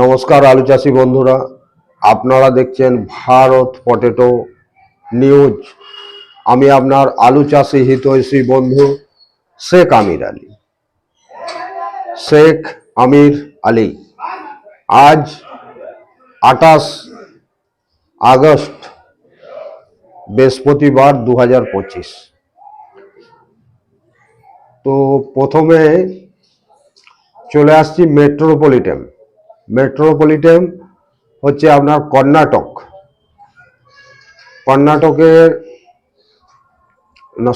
নমস্কার আলু চাষি বন্ধুরা, আপনারা দেখছেন ভারত পটেটো নিউজ। আমি আপনার আলু চাষি হিতৈষী বন্ধু শেখ আমির আলী। শেখ আমির আলী, আজ আঠাশ আগস্ট, বৃহস্পতিবার দু হাজার পঁচিশ। তো প্রথমে চলে আসছি মেট্রোপলিটন। মেট্রোপলিটন হচ্ছে আপনার কর্ণাটক। কর্ণাটকের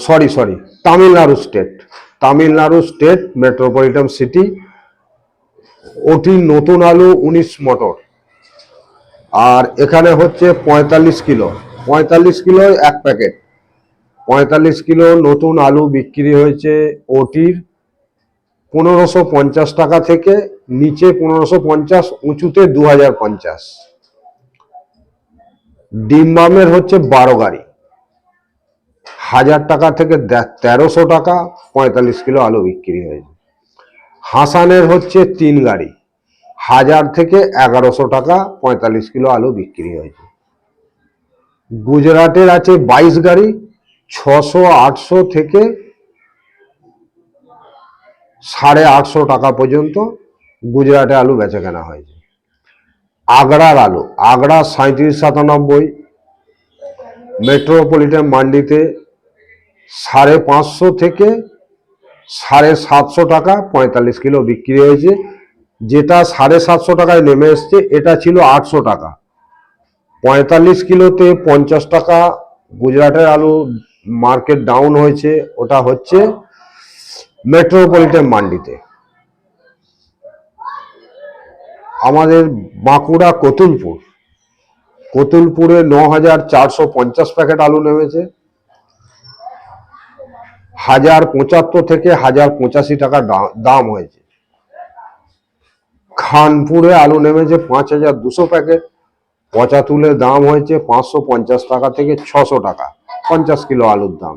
sorry sorry Tamil Nadu state Tamil Nadu state metropolitan city Ooty নতুন আলু উনিশ মটর। আর এখানে হচ্ছে পঁয়তাল্লিশ কিলো। পঁয়তাল্লিশ কিলো এক প্যাকেট পঁয়তাল্লিশ কিলো নতুন আলু বিক্রি হয়েছে ওটির পনেরোশো পঞ্চাশ টাকা থেকে নিচে পনেরোশো পঞ্চাশ, উঁচুতে দু হাজার পঞ্চাশ ডিমবামের হচ্ছে বারো গাড়ি। হাজার টাকা থেকে তেরোশো টাকা, পঁয়তাল্লিশ কিলো আলু বিক্রি হয়েছে। হাসানের হচ্ছে তিন গাড়ি। হাজার থেকে এগারোশো টাকা, পঁয়তাল্লিশ কিলো আলু বিক্রি হয়েছে। গুজরাটের আছে বাইশ গাড়ি, ছশো, আটশো থেকে সাড়ে আটশো টাকা পর্যন্ত গুজরাটে আলু বেচা কেনা হয়েছে। আগ্রার আলু, আগ্রা সাঁত্রিশ সাতানব্বই, মেট্রোপলিটন মান্ডিতে সাড়ে পাঁচশো থেকে সাড়ে সাতশো টাকা পঁয়তাল্লিশ কিলো বিক্রি হয়েছে। যেটা সাড়ে সাতশো টাকায় নেমে এসছে, এটা ছিল আটশো টাকা। পঁয়তাল্লিশ কিলোতে পঞ্চাশ টাকা গুজরাটের আলু মার্কেট ডাউন হয়েছে, ওটা হচ্ছে মেট্রোপলিটন মান্ডিতে। আমাদের বাঁকুড়া কতুলপুর। কতুলপুরে ন হাজার চারশো পঞ্চাশ প্যাকেট আলু নেমেছে। হাজার পঁচাত্তর থেকে হাজার পঁচাশি টাকা দাম হয়েছে। খানপুরে আলু নেমেছে পাঁচ হাজার দুশো প্যাকেট। পঁচাতুলে দাম হয়েছে পাঁচশো পঞ্চাশ টাকা থেকে ছশো টাকা, পঞ্চাশ কিলো আলুর দাম।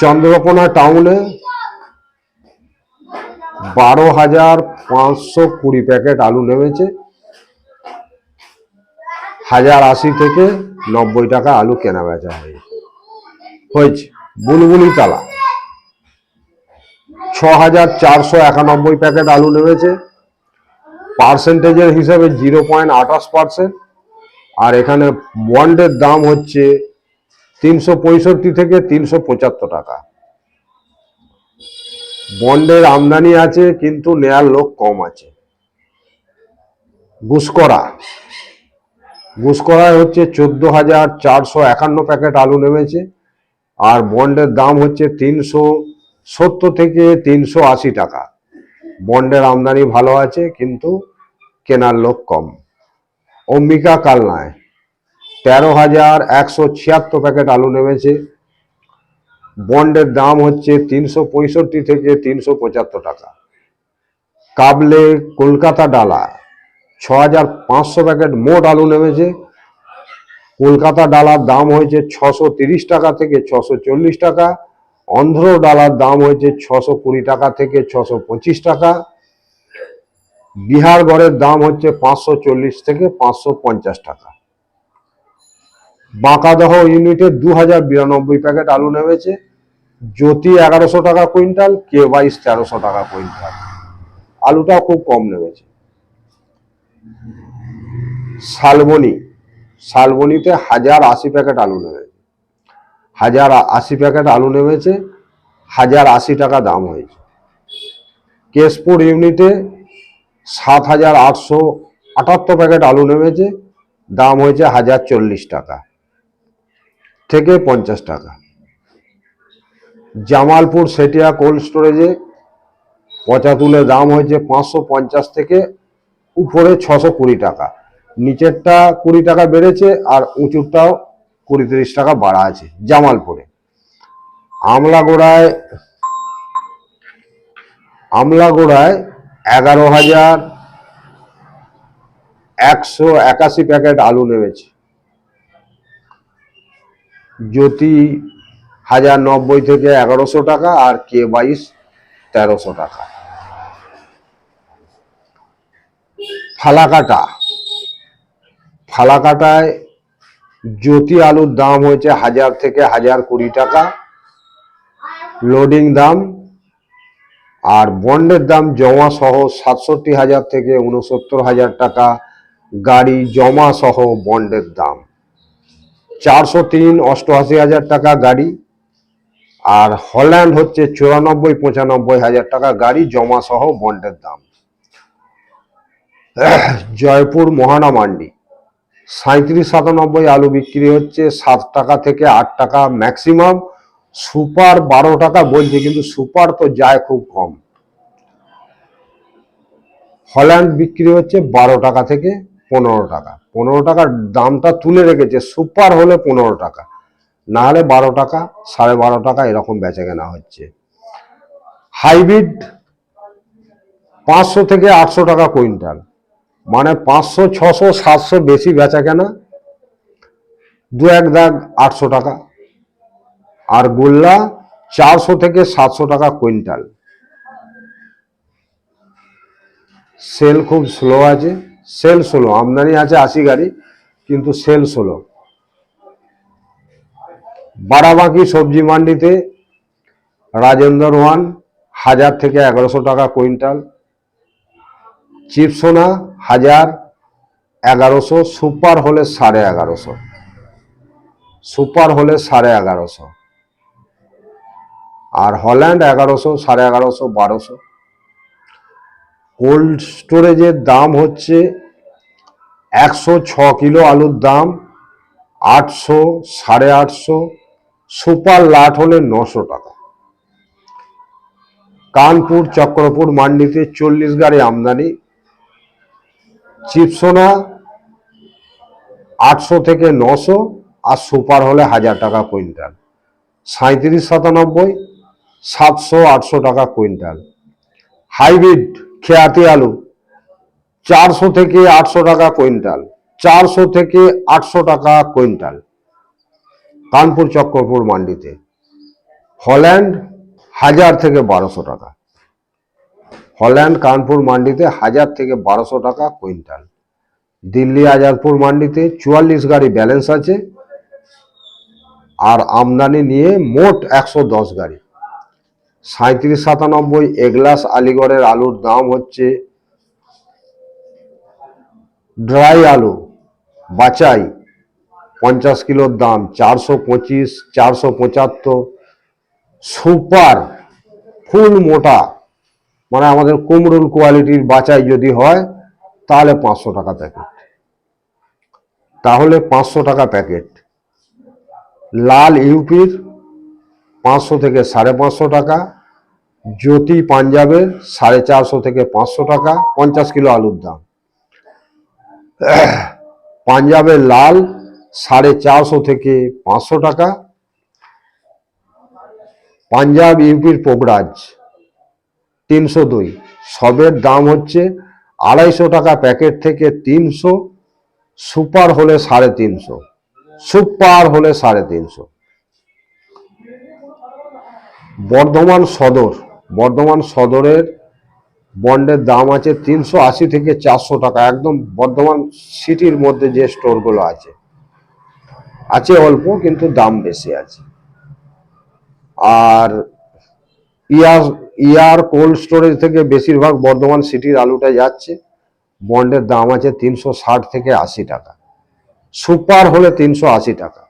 চন্দ্রকোনা টাউনে বারো হাজার পাঁচশো কুড়ি প্যাকেট আলু নেমেছে। হাজার আশি থেকে নব্বই টাকা আলু কেনা বেচা হয়েছে। বুলবুলি তালা। ছ হাজার চারশো একানব্বই প্যাকেট আলু নেমেছে। পার্সেন্টেজের হিসাবে জিরো পয়েন্ট আঠাশ পার্সেন্ট। আর এখানে বন্ডের দাম হচ্ছে তিনশো পঁয়ষট্টি থেকে তিনশো পঁচাত্তর টাকা। বন্ডের আমদানি আছে, কিন্তু নেয়ার লোক কম আছে। গুসকরা গুসকরায় হচ্ছে চোদ্দ হাজার চারশো একান্ন প্যাকেট আলু নেমেছে, আর বন্ডের দাম হচ্ছে তিনশো সত্তর থেকে তিনশো আশি টাকা। বন্ডের আমদানি ভালো আছে, কিন্তু কেনার লোক কম। অম্বিকা কালনায়। তেরো হাজার একশো ছিয়াত্তর প্যাকেট আলু নেমেছে। বন্ডের দাম হচ্ছে তিনশো পঁয়ষট্টি থেকে তিনশো পঁচাত্তর টাকা। কাবলে কলকাতা ডালা ছ হাজার পাঁচশো প্যাকেট মোট আলু নেমেছে। কলকাতা ডালার দাম হয়েছে ছশো তিরিশ টাকা থেকে ছশো চল্লিশ টাকা। অন্ধ্র ডালার দাম হয়েছে ছশো কুড়ি টাকা থেকে ছশো পঁচিশ টাকা। বিহার গড়ের দাম হচ্ছে পাঁচশো চল্লিশ থেকে পাঁচশো পঞ্চাশ টাকা। বাঁকাদহ ইউনিটে দু হাজার বিরানব্বই প্যাকেট আলু নেমেছে, জ্যোতি এগারোশো টাকা কুইন্টাল কে বাইশ তেরোশো টাকা কুইন্টাল। আলুটা খুব কম নেমেছে। শালবনি, শালবনিতে হাজার আশি প্যাকেট আলু নেমেছে। হাজার আশি প্যাকেট আলু নেমেছে, হাজার আশি টাকা দাম হয়েছে। কেশপুর ইউনিটে সাত হাজার আটশো আটাত্তর প্যাকেট আলু নেমেছে, দাম হয়েছে হাজার চল্লিশ টাকা। থেকে পঞ্চাশ টাকা। জামালপুর সেটিয়া কোল্ড স্টোরেজে পচা তুলে দাম হয়েছে পাঁচশো পঞ্চাশ থেকে উপরে ছশো কুড়ি টাকা। নিচেরটা কুড়ি টাকা বেড়েছে আর উঁচুরটাও কুড়ি তিরিশ টাকা বাড়া আছে জামালপুরে। আমলাগোড়ায় আমলাগোড়ায় এগারো হাজার একশো একাশি প্যাকেট আলু নেমেছে। জ্যোতি হাজার নব্বই থেকে এগারোশো টাকা আর কে বাইশ তেরোশো টাকা। ফালাকাটা। ফালাকাটায় জ্যোতি আলুর দাম হয়েছে হাজার থেকে হাজার কুড়ি টাকা। লোডিং দাম আর বন্ডের দাম জমা সহ সাতষট্টি হাজার থেকে উনসত্তর হাজার টাকা। গাড়ি জমা সহ বন্ডের দাম। চারশো তিন, অষ্টআশি হাজার টাকা গাড়ি। আর হল্যান্ড হচ্ছে চুরানব্বই, পঁচানব্বই হাজার টাকা গাড়ি জমা সহ বন্ডের দাম। জয়পুর মহানা মান্ডি সাঁত্রিশ সাতানব্বই আলু বিক্রি হচ্ছে সাত টাকা থেকে আট টাকা ম্যাক্সিমাম। সুপার বারো টাকা বলছে, কিন্তু সুপার তো যায় খুব কম। হল্যান্ড বিক্রি হচ্ছে বারো টাকা থেকে পনেরো টাকা। পনেরো টাকার দামটা তুলে রেখেছে, সুপার হলে পনেরো টাকা। না হলে বারো টাকা, সাড়ে বারো টাকা এরকম বেচা কেনা হচ্ছে। হাইব্রিড পাঁচশো থেকে আটশো টাকা কুইন্টাল। মানে পাঁচশো, ছশো, সাতশো বেশি বেচা কেনা। দু এক দাগ আটশো টাকা। আর গোল্লা চারশো থেকে সাতশো টাকা কুইন্টাল। সেল খুব স্লো আছে। সেল স্লো আমদানি আছে আশি গাড়ি, কিন্তু সেল স্লো বারাবাঁকি সবজি মান্ডিতে রাজেন্দ্র ওয়ান, হাজার থেকে এগারোশো টাকা কুইন্টাল। চিপসোনা হাজার এগারোশো, সুপার হলে সাড়ে এগারোশো। সুপার হলে সাড়ে এগারোশো। আর হল্যান্ড এগারোশো, সাড়ে এগারোশো, বারোশো। কোল্ড স্টোরেজের দাম হচ্ছে একশো ছ কিলো আলুর দাম, আটশো, সাড়ে আটশো, সুপার লাট হলে নশো টাকা। কানপুর, চক্রপুর, মান্ডিতে চল্লিশ গাড়ি আমদানি। চিপসোনা আটশো থেকে নশো আর সুপার হলে হাজার টাকা কুইন্টাল। সাঁত্রিশ সাতানব্বই, সাতশো আটশো টাকা কুইন্টাল। হাইব্রিড খেয়াতি আলু, চারশো থেকে আটশো টাকা কুইন্টাল, চারশো থেকে আটশো টাকা কুইন্টাল, কানপুর চক্রপুর মান্ডিতে। হল্যান্ড হাজার থেকে বারোশো টাকা। হল্যান্ড, কানপুর মান্ডিতে হাজার থেকে বারোশো টাকা কুইন্টাল। দিল্লি, আজাদপুর মান্ডিতে চুয়াল্লিশ গাড়ি ব্যালেন্স আছে। আর আমদানি নিয়ে মোট একশো দশ গাড়ি। সাঁত্রিশ সাতানব্বই এগলাস আলিগড়ের আলুর দাম হচ্ছে ড্রাই আলু বাচাই পঞ্চাশ কিলোর দাম চারশো পঁচিশ, চারশো পঁচাত্তর, সুপার ফুল মোটা মানে আমাদের কুমরুল কোয়ালিটির বাচাই যদি হয় তাহলে পাঁচশো টাকা প্যাকেট। তাহলে পাঁচশো টাকা প্যাকেট। লাল ইউপির পাঁচশো থেকে সাড়ে পাঁচশো টাকা জ্যোতি পাঞ্জাবের সাড়ে চারশো থেকে পাঁচশো টাকা, পঞ্চাশ কিলো আলুর দাম। পাঞ্জাবের লাল সাড়ে চারশো থেকে পাঁচশো টাকা। পাঞ্জাব ইউপির পোগরাজ তিনশো দুই। সবের দাম হচ্ছে আড়াইশো টাকা প্যাকেট থেকে তিনশো, সুপার হলে সাড়ে তিনশো, সুপার হলে সাড়ে তিনশো। বর্ধমান সদর বর্ধমান সদরের বন্ডের দাম আছে তিনশো আশি থেকে চারশো টাকা। একদম বর্ধমান সিটির মধ্যে যে স্টোরগুলো আছে। আছে অল্প, কিন্তু দাম বেশি আছে। আর ইয়ার ইয়ার কোল্ড স্টোরেজ থেকে বেশিরভাগ বর্ধমান সিটির আলুটা যাচ্ছে। বন্ডের দাম আছে তিনশো ষাট থেকে আশি টাকা। সুপার হলে তিনশো আশি টাকা।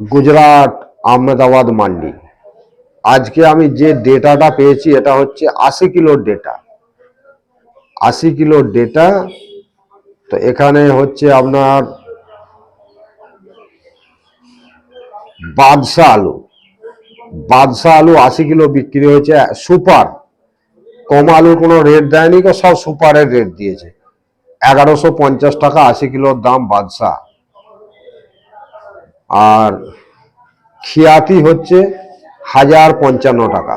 গুজরাট, আহমেদাবাদ, মান্ডি। আজকে আমি যে ডেটাটা পেয়েছি, এটা হচ্ছে আশি কিলোর ডেটা। আশি কিলোর ডেটা, তো এখানে হচ্ছে আপনার বাদশাহ আলু। বাদশাহ আলু আশি কিলো বিক্রি হয়েছে, সুপার। কম আলুর কোনো রেট দেয়নি সব সুপারের রেট দিয়েছে। এগারোশো পঞ্চাশ টাকা আশি কিলোর দাম বাদশাহ। আর খিয়াতি হচ্ছে হাজার পঞ্চান্ন টাকা।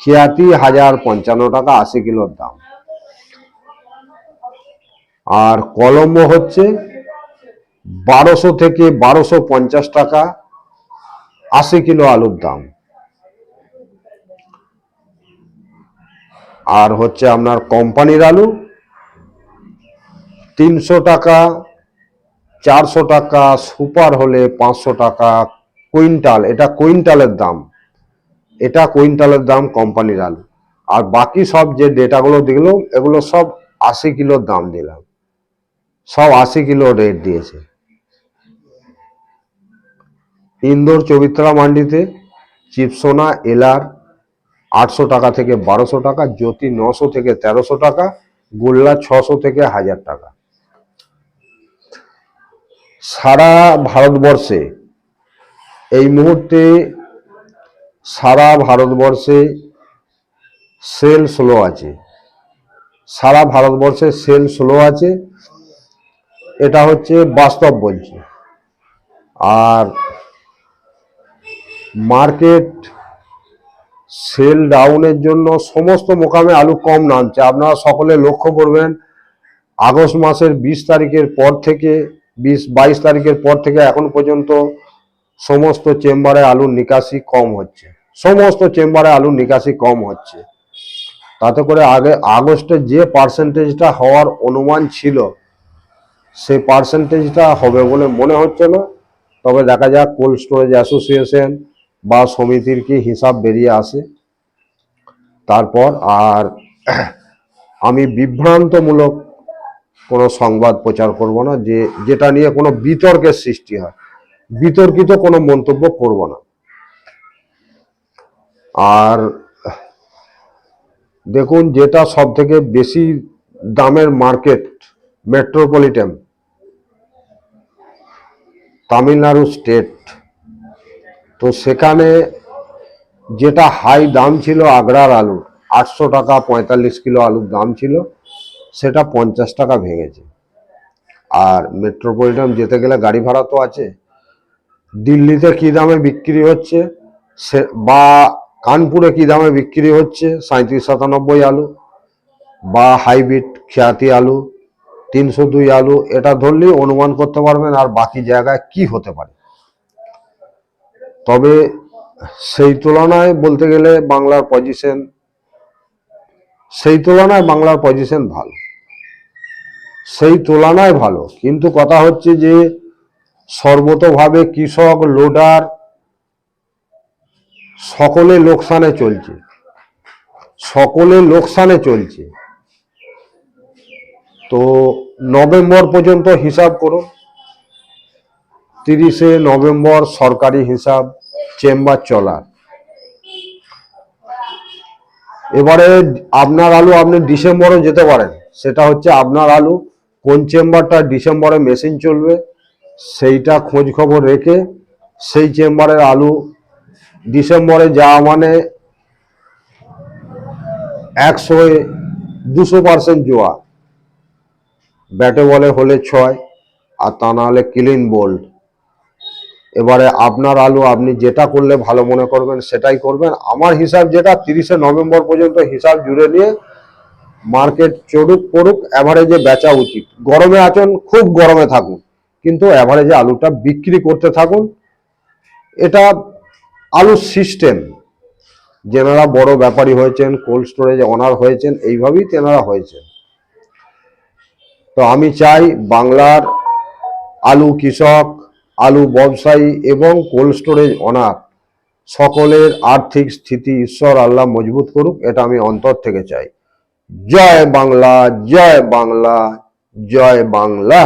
খিয়াতি হাজার পঞ্চান্ন টাকা, আশি কিলোর দাম। আর কলম্বো হচ্ছে বারোশো থেকে বারোশো পঞ্চাশ টাকা, আশি কিলো আলুর দাম। আর হচ্ছে আপনার কোম্পানির আলু, তিনশো টাকা, চারশো টাকা, সুপার হলে পাঁচশো টাকা কুইন্টাল, এটা কুইন্টালের দাম। এটা কুইন্টালের দাম কোম্পানির আলু। আর বাকি সব যে ডেটাগুলো দিলাম এগুলো সব আশি কিলোর দাম দিলাম। সব আশি কিলো রেট দিয়েছে। ইন্দোর চবিত্রা মান্ডিতে চিপসোনা, এলার আটশো টাকা থেকে বারোশো টাকা, জ্যোতি নশো থেকে তেরোশো টাকা, গোল্লা ছশো থেকে হাজার টাকা। সারা ভারতবর্ষে এই মুহূর্তে সারা ভারতবর্ষে সেল স্লো আছে। সারা ভারতবর্ষে সেল স্লো আছে। এটা হচ্ছে বাস্তব বলছি। আর মার্কেট সেল ডাউনের জন্য সমস্ত মোকামে আলু কম নামছে। আপনারা সকলে লক্ষ্য করবেন, আগস্ট মাসের বিশ তারিখের পর থেকে, বিশ বাইশ তারিখের পর থেকে এখন পর্যন্ত সমস্ত চেম্বারে আলুর নিকাশি কম হচ্ছে। সমস্ত চেম্বারে আলুর নিকাশি কম হচ্ছে। তাতে করে আগে, আগস্টে যে পার্সেন্টেজটা হওয়ার অনুমান ছিল, সেই পার্সেন্টেজটা হবে বলে মনে হচ্ছে না। তবে দেখা যাক কোল্ড স্টোরেজ অ্যাসোসিয়েশন বা সমিতির কি হিসাব বেরিয়ে আসে। তারপর আর আমি বিভ্রান্তমূলক কোনো সংবাদ প্রচার করব না, যে, যেটা নিয়ে কোনো বিতর্কের সৃষ্টি হয়। বিতর্কিত কোনো মন্তব্য করব না। আর দেখুন, যেটা সব থেকে বেশি দামের মার্কেট মেট্রোপলিটন, তামিলনাড়ু স্টেট। তো সেখানে যেটা হাই দাম ছিল আগ্রার আলুর, আটশো টাকা পঁয়তাল্লিশ কিলো আলুর দাম ছিল, সেটা পঞ্চাশ টাকা ভেঙেছে। আর মেট্রোপলিটন যেতে গেলে গাড়ি ভাড়া তো আছে। দিল্লিতে কি দামে বিক্রি হচ্ছে? সে বা কানপুরে কি দামে বিক্রি হচ্ছে? সাঁত্রিশ সাতানব্বই আলু। বা হাইব্রিড খ্যাতি আলু, তিনশো দুই আলু। এটা ধরলেই অনুমান করতে পারবেন আর বাকি জায়গায় কি হতে পারে। তবে সেই তুলনায় বলতে গেলে বাংলার পজিশন, সেই তুলনায় বাংলার পজিশন ভালো। সেই তুলনায় ভালো। কিন্তু কথা হচ্ছে যে সর্বতভাবে কৃষক, লোডার, সকলে লোকসানে চলছে। সকলে লোকসানে চলছে। তো নভেম্বর পর্যন্ত হিসাব করুন তিরিশে নভেম্বর সরকারি হিসাব, চেম্বার চলার। এবারে আপনার আলু আপনি ডিসেম্বরে যেতে পারেন। সেটা হচ্ছে আপনার আলু কোন চেম্বারটা ডিসেম্বরে মেশিন চলবে সেইটা খোঁজ খবর রেখে সেই চেম্বারের আলু ডিসেম্বরে যাওয়া মানে একশো দুশো পার্সেন্ট জোয়া ব্যাটে বলে হলে ছয়, আর তা না হলে ক্লিন বোল্ড। এবারে আপনার আলু আপনি যেটা করলে ভালো মনে করবেন সেটাই করবেন। আমার হিসাব যেটা, তিরিশে নভেম্বর পর্যন্ত হিসাব জুড়ে নিয়ে মার্কেট চড়ুক পড়ুক অ্যাভারেজে বেচা উচিত। গরমে আছেন, খুব গরমে থাকুন। কিন্তু অ্যাভারেজে আলুটা বিক্রি করতে থাকুন। এটা আলুর সিস্টেম যেনারা বড় ব্যাপারী হয়েছেন কোল্ড স্টোরেজ অনার হয়েছেন, এইভাবেই তেনারা হয়েছেন। তো আমি চাই বাংলার আলু কৃষক, আলু ব্যবসায়ী এবং কোল্ড স্টোরেজ অনার সকলের আর্থিক স্থিতি ঈশ্বর আল্লাহ মজবুত করুক, এটা আমি অন্তর থেকে চাই। জয় বাংলা জয় বাংলা জয় বাংলা।